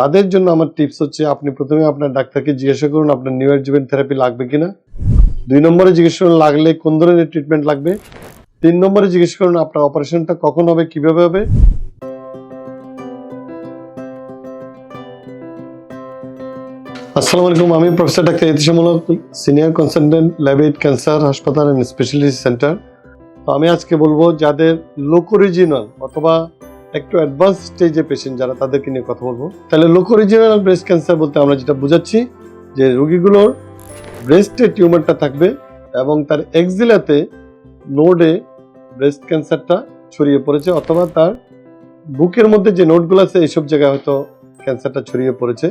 তাদের জন্য আমার টিপস হচ্ছে আপনি প্রথমে আপনার ডাক্তারকে জিজ্ঞাসা করুন আপনার নিউ অ্যাডজুভেন্ট থেরাপি লাগবে কিনা। দুই নম্বরে জিজ্ঞেস করুন লাগলে কোন ধরনের ট্রিটমেন্ট লাগবে। তিন নম্বরে জিজ্ঞেস করুন আপনার অপারেশনটা কখন হবে, কীভাবে হবে। আসসালামু আলাইকুম, আমি প্রফেসর ডাক্তার ইতিশামূলক সিনিয়র কনসালটেন্ট ল্যাবেট ক্যান্সার হাসপাতাল অ্যান্ড স্পেশালিস্ট সেন্টার তো আমি আজকে বলব যাদের লোকোরিজিনাল অথবা একটু অ্যাডভান্স স্টেজে পেশেন্ট যারা, তাদেরকে নিয়ে কথা বলব। তাহলে লোকোরিজিনাল ব্রেস্ট ক্যান্সার বলতে আমরা যেটা বোঝাচ্ছি, যে রোগীগুলোর ব্রেস্টে টিউমারটা থাকবে এবং তার এক্সিলাতে নোডে ব্রেস্ট ক্যান্সারটা ছড়িয়ে পড়েছে, অথবা তার বুকের মধ্যে যে নোটগুলো আছে, এইসব জায়গায় হয়তো ক্যান্সারটা ছড়িয়ে পড়েছে।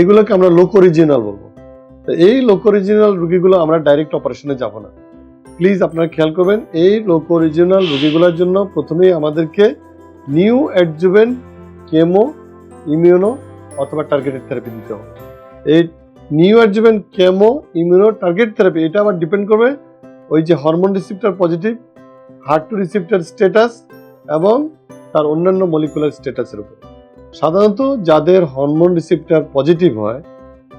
এগুলোকে আমরা লোক অরিজিনাল বলব। তো এই লোক অরিজিনাল রুগীগুলো আমরা ডাইরেক্ট অপারেশনে যাব না। প্লিজ আপনারা খেয়াল করবেন, এই লোক অরিজিনাল রুগীগুলোর জন্য প্রথমেই আমাদেরকে নিউ অ্যাডজুভেন্ট কেমো, ইমিউনো অথবা টার্গেটেড থেরাপি দিতে হবে। এই neoadjuvant chemo, immuno target therapy এটা আবার ডিপেন্ড করবে ওই যে হরমোন রিসিপ্টার পজিটিভ হার্ট টু রিসিপ্টার স্ট্যাটাস এবং তার অন্যান্য মলিকুলার স্ট্যাটাসের উপর। সাধারণত যাদের হরমোন রিসিপ্টার পজিটিভ হয়,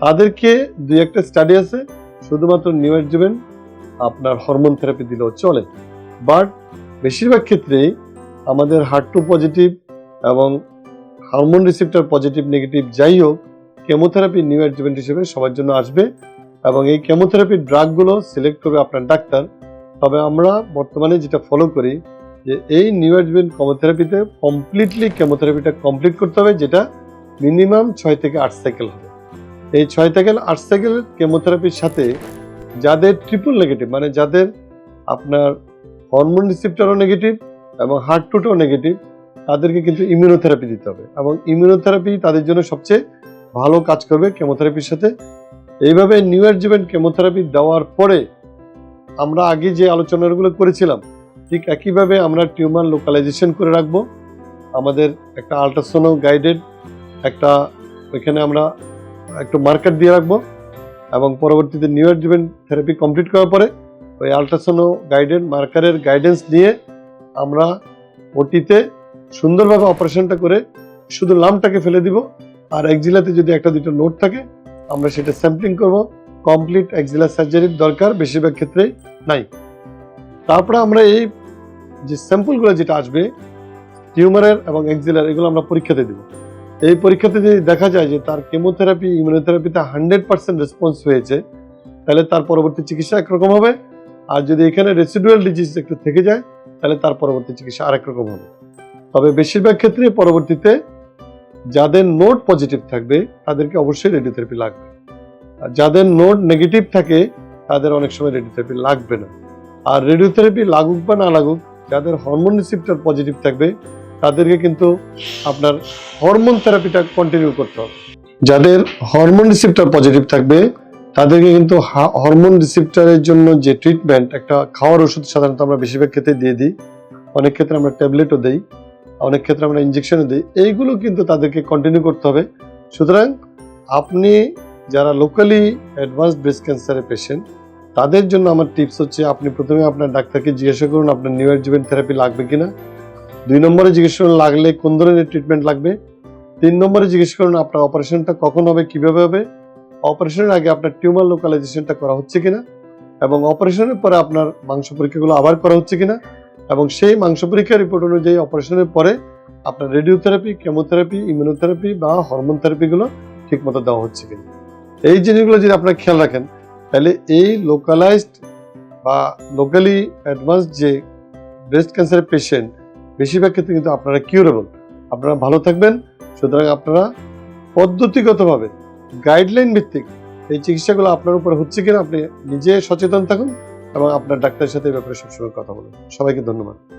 তাদেরকে দুই একটা স্টাডি আছে, শুধুমাত্র নিউ অ্যাডজুভেন্ট আপনার হরমোন থেরাপি দিলেও চলে। বাট বেশিরভাগ ক্ষেত্রেই আমাদের হার্ট টু পজিটিভ এবং হারমোন রিসিপ্টার পজিটিভ নেগেটিভ যাই হোক কেমোথেরাপি নিউ অ্যাডজুভেন্ট হিসেবে সবার জন্য আসবে এবং এই কেমোথেরাপির ড্রাগগুলো সিলেক্ট করবে আপনার ডাক্তার। তবে আমরা বর্তমানে যেটা ফলো করি, যে এই নিউ অ্যাডজুভেন্ট কেমোথেরাপিতে কমপ্লিটলি কেমোথেরাপিটা কমপ্লিট করতে হবে, যেটা মিনিমাম ছয় থেকে আট সাইকেল হবে। এই ছয় থেকে আট সাইকেল কেমোথেরাপির সাথে যাদের ট্রিপল নেগেটিভ মানে যাদের আপনার হরমোন রিসিপ্টারও নেগেটিভ এবং হার্ট টুটাও নেগেটিভ তাদেরকে কিন্তু ইমিউনোথেরাপি দিতে হবে। এবং ইমিউনোথেরাপি তাদের জন্য সবচেয়ে ভালো কাজ করবে কেমোথেরাপির সাথে। এইভাবে নিউ অ্যাডজুভেন্ট কেমোথেরাপি দেওয়ার পরে আমরা আগে যে আলোচনাগুলো করেছিলাম, ঠিক একইভাবে আমরা টিউমার লোকালাইজেশন করে রাখব। আমাদের একটা আল্ট্রাসোনো গাইডেড একটা ওইখানে আমরা একটু মার্কার দিয়ে রাখব। এবং পরবর্তীতে নিউ অ্যাডজুভেন্ট থেরাপি কমপ্লিট করার পরে ওই আল্ট্রাসোনো গাইডেড মার্কারের গাইডেন্স নিয়ে আমরা ওটিতে সুন্দরভাবে অপারেশনটা করে শুধু লামটাকে ফেলে দিব। আর এক্সিলাতে যদি একটা, দুটো নোট থাকে, আমরা সেটা স্যাম্পলিং করব। কমপ্লিট এক্সিলা সার্জারির দরকার, বেশিরভাগ ক্ষেত্রে নাই। তারপরে আমরা এই যে স্যাম্পলগুলো যেটা আসবে, টিউমারের এবং এক্সিলার, এগুলো আমরা পরীক্ষাতে দিব। এই পরীক্ষাতে যদি দেখা যায় যে তার কেমোথেরাপি, ইমিউনোথেরাপিতে হান্ড্রেড পার্সেন্ট রেসপন্স হয়েছে, তাহলে তার পরবর্তী চিকিৎসা একরকম হবে। আর যদি এখানে রেসিডুয়াল ডিজিজ একটু থেকে যায় তাহলে তার পরবর্তী চিকিৎসা আরেক রকম হবে। তবে বেশিরভাগ ক্ষেত্রে পরবর্তীতে যাদের নোট পজিটিভ থাকবে, তাদেরকে অবশ্যই রেডিওথেরাপি লাগবে। আর যাদের নোট নেগেটিভ থাকে, তাদের অনেক সময় রেডিওথেরাপি লাগবে না। আর রেডিওথেরাপি লাগুক বা না লাগুক, যাদের হরমোন রিসিপ্টার পজিটিভ থাকবে, তাদেরকে কিন্তু আপনার হরমোন থেরাপিটা কন্টিনিউ করতে হবে। যাদের হরমোন রিসিপ্টার পজিটিভ থাকবে তাদেরকে কিন্তু হরমোন রিসিপ্টারের জন্য যে ট্রিটমেন্ট একটা খাওয়ার ওষুধ সাধারণত আমরা বেশিরভাগ ক্ষেত্রে দিয়ে দিই। অনেক ক্ষেত্রে আমরা ট্যাবলেটও দিই, অনেক ক্ষেত্রে আমরা ইঞ্জেকশনও দিই। এইগুলো কিন্তু তাদেরকে কন্টিনিউ করতে হবে। সুতরাং আপনি যারা লোকালি অ্যাডভান্স ব্রেস্ট ক্যান্সারের পেশেন্ট তাদের জন্য আমার টিপস হচ্ছে, আপনি প্রথমে আপনার ডাক্তারকে জিজ্ঞাসা করুন, আপনার নিউ অ্যাডজুভেন্ট থেরাপি লাগবে কিনা। দুই নম্বরে জিজ্ঞেস করুন, লাগলে কোন ধরনের ট্রিটমেন্ট লাগবে। তিন নম্বরে জিজ্ঞেস করুন, আপনার অপারেশনটা কখন হবে, কীভাবে হবে। অপারেশনের আগে আপনার টিউমার লোকালাইজেশনটা করা হচ্ছে কিনা? এবং অপারেশনের পরে আপনার মাংস পরীক্ষাগুলো আবার করা হচ্ছে কিনা? এবং সেই মাংস পরীক্ষার রিপোর্ট অনুযায়ী অপারেশনের পরে আপনার রেডিওথেরাপি কেমোথেরাপি ইমিউনোথেরাপি বা হরমোন থেরাপিগুলো ঠিক মতো দেওয়া হচ্ছে কিনা? এই জিনিসগুলো যদি আপনারা খেয়াল রাখেন, তাহলে এই লোকালাইজড বা লোকালি অ্যাডভান্স যে ব্রেস্ট ক্যান্সারের পেশেন্ট বেশিরভাগ ক্ষেত্রে কিন্তু আপনারা কিউরেবল আপনারা ভালো থাকবেন, সুতরাং আপনারা পদ্ধতিগতভাবে গাইডলাইন ভিত্তিক এই চিকিৎসাগুলো আপনার উপর হচ্ছে কিনা আপনি নিজে সচেতন থাকুন এবং আপনার ডাক্তারের সাথে এই ব্যাপারে সবসময় কথা বলুন। সবাইকে ধন্যবাদ।